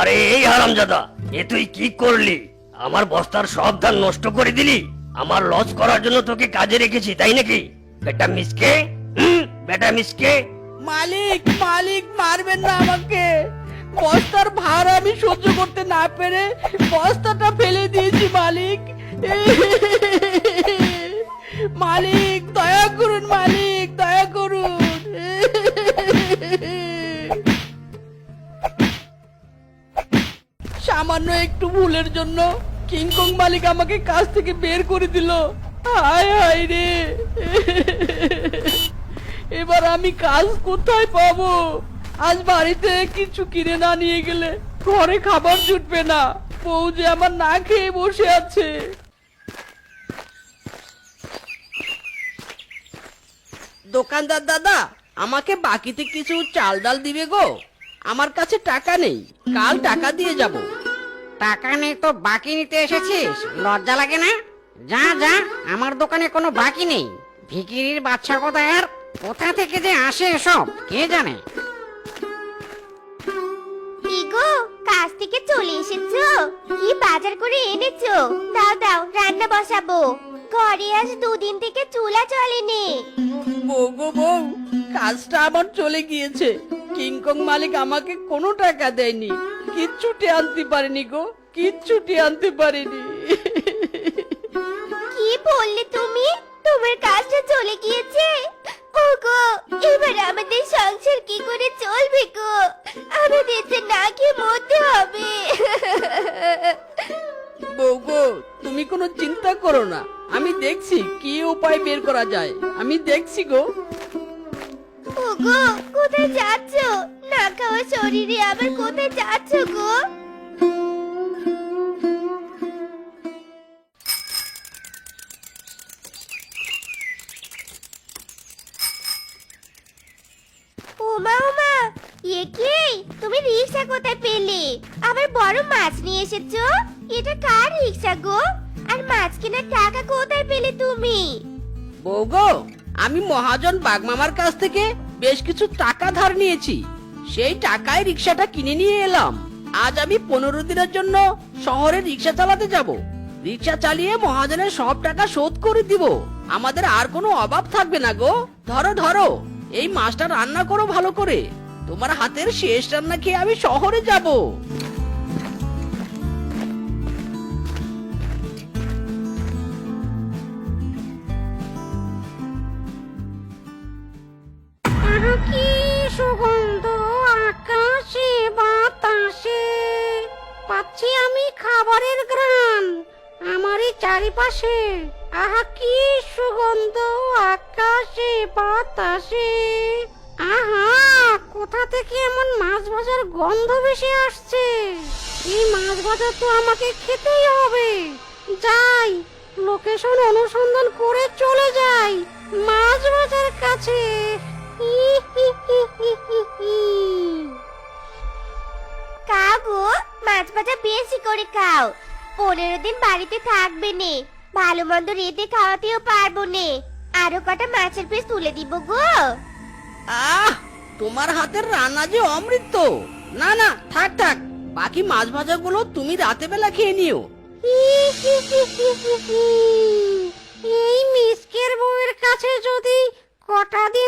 আরে এই হারামজাদা, এ তুই কি করলি? আমার বস্তার সব ধান নষ্ট করে দিলি? আমার লস করার জন্য তোকে কাজে রেখেছি, তাই নাকি? বেটা মিসকে, হুম? বেটা মিসকে। মালিক মালিক, মারবেন না আমাকে। বস্তার ভার আমি সহ্য করতে না পেরে বস্তাটা ফেলে দিয়েছি, মালিক। সামান্য একটু ভুলের জন্য কিংকং মালিক আমাকে কাজ থেকে বের করে দিল। হায় হায় রে। এবার আমি কাজ কোথায় পাবো? আজ বাড়িতে কিছু কিনে না নিয়ে গেলে ঘরে খাবার জুটবে না। বউ যে আমার না খেয়ে বসে আছে। দোকানদার দাদা, আমাকে বাকিতে কিছু চাল ডাল দিবে গো। আমার কাছে টাকা নেই। কাল টাকা দিয়ে যাব। টাকা নেই তো বাকি নিতে এসেছিস? লজ্জা লাগে না? যা যা আমার দোকানে কোনো বাকি নেই। ভিকিরির বাচ্চা কোথায় আর কোথা থেকে যে আসে এসব? কে জানে? কি কাজ থেকে চলে এসেছ? কি বাজার করে এনেছো? দাও দাও রান্না বসাবো। ঘরে আজ দুদিন থেকে চুলা চলেনি বউ গো বউ কাজটা আমার চলে গিয়েছে। কিংকং মালিক আমাকে কোনো টাকা দেয়নি। কিচ্ছুটি আনতে পারেনি গো কিচ্ছুটি আনতে পারেনি। কি বললে তুমি? তোমার কাজটা চলে গিয়েছে? ওগো এবার আমাদের সংসার কি করে চলবে গো? আমাদের যে না খেয়ে মরতে হবে। বউ গো তুমি কোনো চিন্তা করো না। আমি দেখছি কি উপায় বের করা যায়। আমি দেখছি গো। ওগো কোথায় যাচ্ছ? না খাওয়া শরীরে, আবার কোথায় যাচ্ছ গো? তুমি রিক্সা কোথায় পেলে? আবার বড় মাছ নিয়ে এসেছ? এটা কার রিক্সা গো? আর মাছ কেনার টাকা কোথায় পেলে তুমি? বউ গো, আমি মহাজন বাগমামার কাছ থেকে বেশ কিছু টাকা ধার নিয়েছি। সেই টাকায় রিক্সাটা কিনে নিয়ে এলাম। আজ আমি পনেরো দিনের জন্য শহরে রিক্সা চালাতে যাব। রিক্সা চালিয়ে মহাজনের সব টাকা শোধ করে দিব। আমাদের আর কোনো অভাব থাকবে না গো। ধরো ধরো, এই মাছটা রান্না করো ভালো করে। তোমার হাতের শেষ রান্না খেয়ে আমি শহরে যাব। কি সুগন্ধ আকাশে, বাতাসে? পাচ্ছি আমি খাবারের গ্রান আমারই চারিপাশে। আহা, কি সুগন্ধ আকাশে, বাতাসে? আহা, কোথা থেকে এমন মাছ ভাজার গন্ধ ভেসে আসছে? এই মাছ ভাজা তো আমাকে খেতেই হবে। যাই লোকেশন অনুসন্ধান করে চলে যাই। ভাজা বেশি করে খাও। পনেরো দিন বাড়িতে থাকবে নে। ভালো মন্দ রেতে খাওয়াতেও পারব নে। আরও কটা মাছের পিস তুলে দিব গো। আহ তোমার হাতের রান্না যে অমৃত। না না থাক থাক। বাকি মাছ ভাজাগুলো তুমি রাতে বেলা খেয়ে নিও। এই মিসকের বউয়ের কাছে যদি কটা দিন